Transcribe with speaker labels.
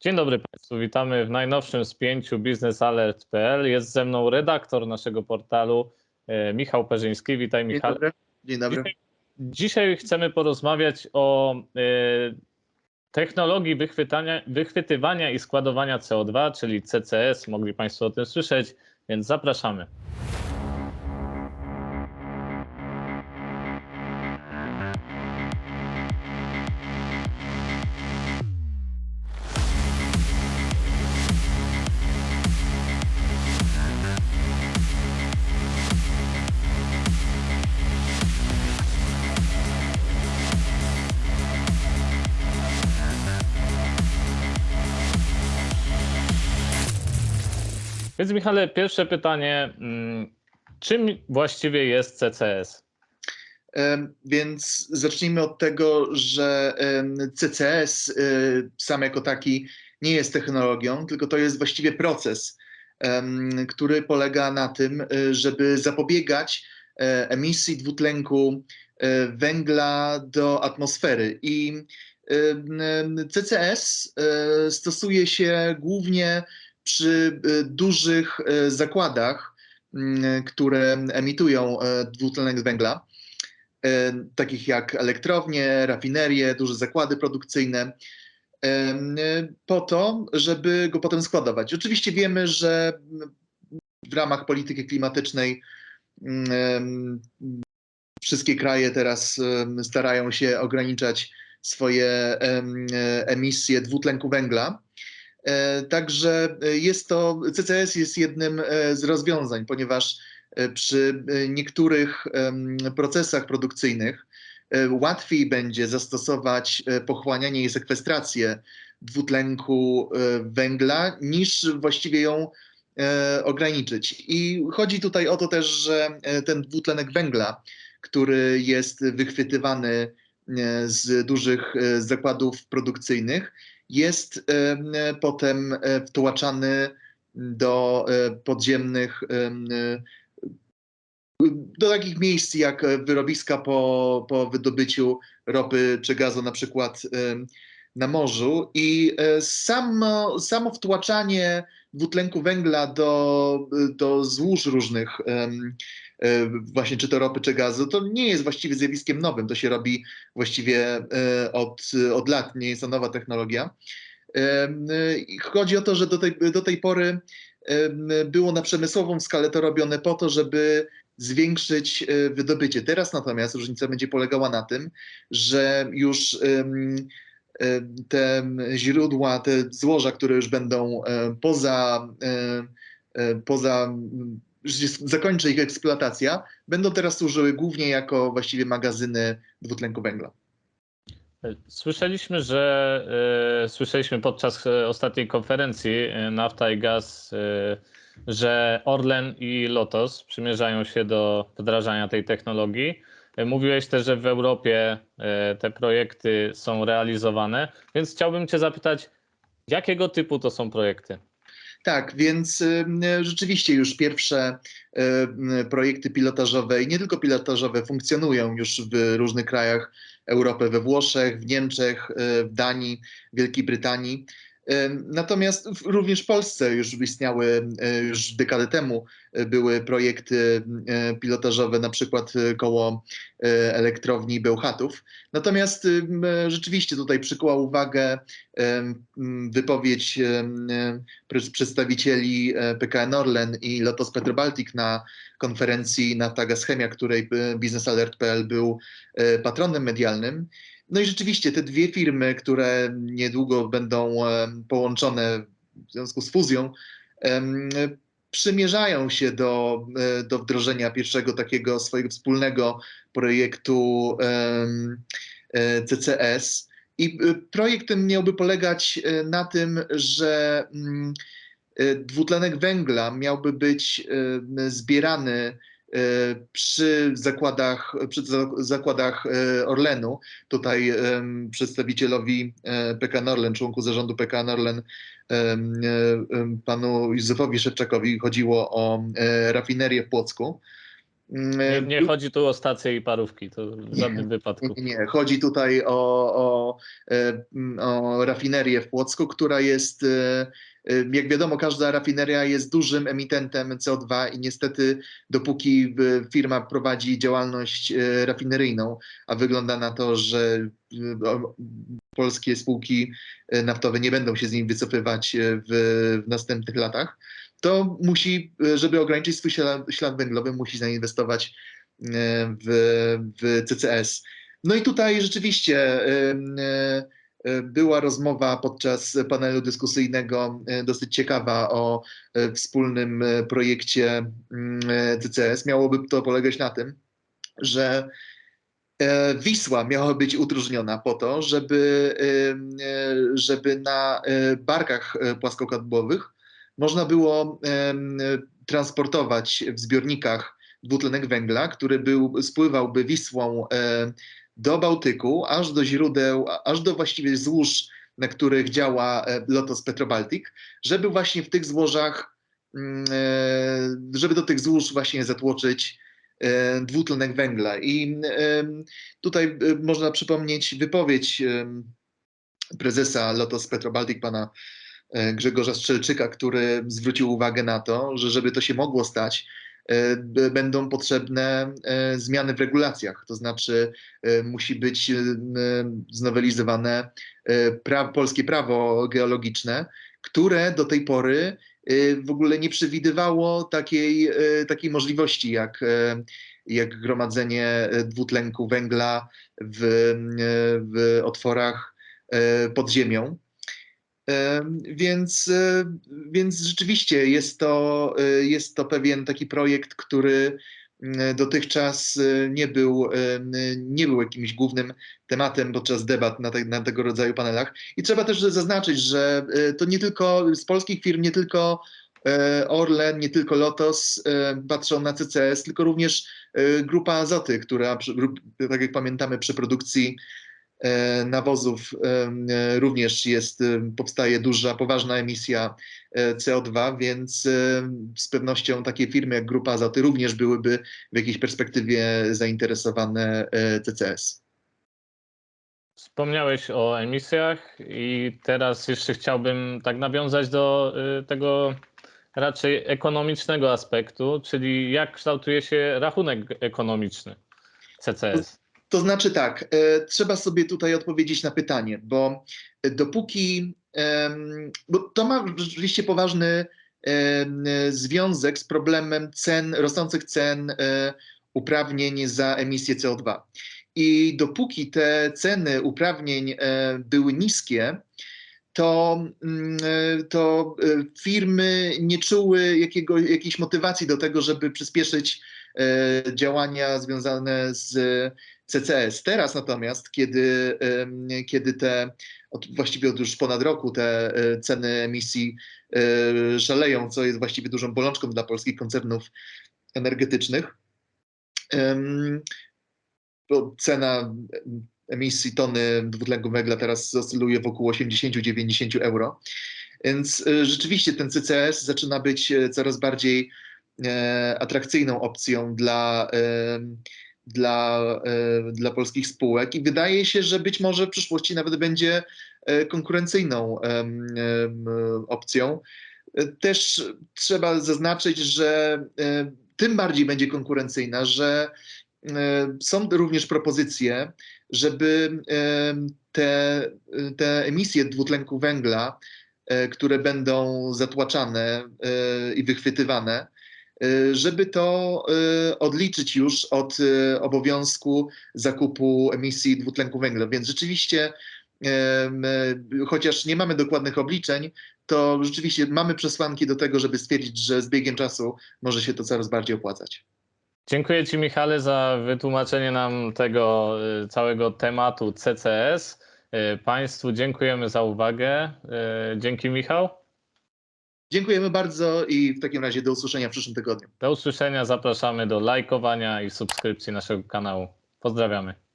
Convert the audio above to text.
Speaker 1: Dzień dobry Państwu, witamy w najnowszym spięciu biznesalert.pl. Jest ze mną redaktor naszego portalu e, Michał Perzyński. Witaj
Speaker 2: Dzień
Speaker 1: Michał.
Speaker 2: dobry. Dzień dobry.
Speaker 1: Dzisiaj, dzisiaj chcemy porozmawiać o e, technologii wychwytania, wychwytywania i składowania CO2, czyli CCS. Mogli Państwo o tym słyszeć, więc zapraszamy. Więc Michale, pierwsze pytanie. mm, Czym właściwie jest CCS?
Speaker 2: Więc zacznijmy od tego, że CCS y, sam jako taki nie jest technologią, tylko to jest właściwie proces, który polega na tym, y, żeby zapobiegać e, emisji dwutlenku e, węgla do atmosfery. I CCS e, stosuje się głównie przy e, dużych e, zakładach, m, które emitują e, dwutlenek węgla takich jak elektrownie, rafinerie, duże zakłady produkcyjne, po to, żeby go potem składować. Oczywiście wiemy, że w ramach polityki klimatycznej mm, wszystkie kraje teraz starają się ograniczać swoje em, emisje dwutlenku węgla. E, Także e, jest to, CCS jest jednym e, z rozwiązań, ponieważ przy niektórych procesach produkcyjnych łatwiej będzie zastosować pochłanianie i sekwestrację dwutlenku węgla, niż właściwie ją ograniczyć. I chodzi tutaj o to też, że ten dwutlenek węgla, który jest wychwytywany z dużych zakładów produkcyjnych, jest em, potem e, wtłaczany do e, podziemnych em, do takich miejsc jak wyrobiska po, po wydobyciu ropy czy gazu, na przykład na morzu. I e, samo, samo wtłaczanie dwutlenku węgla do, do złóż różnych, właśnie czy to ropy, czy gazu, to nie jest właściwie zjawiskiem nowym. To się robi właściwie e, od, od lat, nie jest to nowa technologia. I Chodzi o to, że do tej, do tej pory było na przemysłową skalę to robione po to, żeby zwiększyć e, wydobycie. Teraz natomiast różnica będzie polegała na tym, że już e, te źródła, te złoża, które już będą e, poza, e, e, poza zakończy ich eksploatacja, będą teraz służyły głównie jako właściwie magazyny dwutlenku węgla.
Speaker 1: Słyszeliśmy, że e, słyszeliśmy podczas e, ostatniej konferencji e, Nafta i Gaz, e, że Orlen i Lotos przymierzają się do wdrażania tej technologii. Mówiłeś też, że w Europie te projekty są realizowane, więc chciałbym Cię zapytać, jakiego typu to są projekty?
Speaker 2: Tak, więc rzeczywiście już pierwsze projekty pilotażowe i nie tylko pilotażowe funkcjonują już w różnych krajach Europy, we Włoszech, w Niemczech, y, w Danii, Wielkiej Brytanii. Natomiast również w Polsce już istniały, już dekadę temu y, były projekty y, pilotażowe, na przykład y, koło elektrowni Bełchatów. Natomiast rzeczywiście tutaj przykuła uwagę wypowiedź przedstawicieli e, PKN Orlen i Lotos Petrobaltic na konferencji Nafta Gaz Chemia, której e, biznesalert.pl był e, patronem medialnym. No i rzeczywiście te dwie firmy, które niedługo będą połączone w związku z fuzją, przymierzają się do, e, do wdrożenia pierwszego takiego swojego wspólnego projektu e, CCS. I y, projekt ten miałby polegać na tym, że mm, dwutlenek węgla miałby być zbierany przy zakładach, przy za- zakładach y, Orlenu. Tutaj przedstawicielowi e, PKN Orlen, członku zarządu PKN Orlen, e, panu Józefowi Szewczakowi chodziło o e, rafinerię w Płocku.
Speaker 1: Nie, nie chodzi tu o stacje i parówki, to w żadnym wypadku.
Speaker 2: Nie, chodzi tutaj o, o, e, o rafinerię w Płocku, która jest, e, e, jak wiadomo, każda rafineria jest dużym emitentem CO2 i niestety dopóki firma prowadzi działalność rafineryjną, a wygląda na to, że polskie spółki naftowe nie będą się z nim wycofywać w, w następnych latach, to musi, e, żeby ograniczyć swój ślad, węglowy, musi zainwestować e, w, w CCS. No i tutaj rzeczywiście e, była rozmowa podczas panelu dyskusyjnego dosyć ciekawa o wspólnym projekcie mm, CCS. Miałoby to polegać na tym, że Wisła miała być udróżniona po to, żeby, żeby na barkach płaskokotłowych można było transportować w zbiornikach dwutlenek węgla, który był, spływałby Wisłą e, do Bałtyku, aż do źródeł, aż do właściwie złóż, na których działa e, Lotos Petrobaltic, żeby właśnie w tych złożach, mm, e, żeby do tych złóż właśnie zatłoczyć dwutlenek węgla. I tutaj można przypomnieć wypowiedź prezesa Lotos Petrobaltic, pana Grzegorza Strzelczyka, który zwrócił uwagę na to, że żeby to się mogło stać, e, będą potrzebne e, zmiany w regulacjach. To znaczy e, musi być e, znowelizowane e, pra, polskie prawo geologiczne, które do tej pory e, w ogóle nie przewidywało takiej, e, takiej możliwości jak, e, jak gromadzenie e, dwutlenku węgla w, e, w otworach e, pod ziemią. Więc, więc rzeczywiście jest to, e, jest to pewien taki projekt, który m, dotychczas e, nie był, nie był jakimś głównym tematem podczas debat na, te, na tego rodzaju panelach. I trzeba też zaznaczyć, że e, to nie tylko z polskich firm, nie tylko Orlen, nie tylko Lotos patrzą na CCS, tylko również grupa Azoty, która, tak jak pamiętamy, przy produkcji nawozów em, e, również jest, powstaje duża, poważna emisja e, CO2, więc z pewnością takie firmy jak Grupa Azoty również byłyby w jakiejś perspektywie zainteresowane e, CCS.
Speaker 1: Wspomniałeś o emisjach i teraz jeszcze chciałbym tak nawiązać do tego raczej ekonomicznego aspektu, czyli jak kształtuje się rachunek ekonomiczny CCS.
Speaker 2: To znaczy tak, e, trzeba sobie tutaj odpowiedzieć na pytanie, bo dopóki, em, bo to ma rzeczywiście poważny związek z problemem cen, rosnących cen e, uprawnień za emisję CO2. I dopóki te ceny uprawnień e, były niskie, to, mm, e, to e, firmy nie czuły jakiego, jakiejś motywacji do tego, żeby przyspieszyć e, działania związane z CCS. Teraz natomiast, kiedy, kiedy te od, właściwie od już ponad roku te e, ceny emisji e, szaleją, co jest właściwie dużą bolączką dla polskich koncernów energetycznych, bo cena emisji tony dwutlenku węgla teraz oscyluje wokół 80-90 euro. Więc e, rzeczywiście ten CCS zaczyna być coraz bardziej atrakcyjną opcją dla, dla, e, dla polskich spółek i wydaje się, że być może w przyszłości nawet będzie e, konkurencyjną opcją. E, Też trzeba zaznaczyć, że tym bardziej będzie konkurencyjna, że są również propozycje, żeby te, te emisje dwutlenku węgla, które będą zatłaczane i wychwytywane, żeby to e, odliczyć już od e, obowiązku zakupu emisji dwutlenku węgla. Więc rzeczywiście, chociaż nie mamy dokładnych obliczeń, to rzeczywiście mamy przesłanki do tego, żeby stwierdzić, że z biegiem czasu może się to coraz bardziej opłacać.
Speaker 1: Dziękuję Ci, Michale, za wytłumaczenie nam tego y, całego tematu CCS. Y, Państwu dziękujemy za uwagę. Y, Dzięki, Michał.
Speaker 2: Dziękujemy bardzo i w takim razie do usłyszenia w przyszłym tygodniu.
Speaker 1: Do usłyszenia. Zapraszamy do lajkowania i subskrypcji naszego kanału. Pozdrawiamy.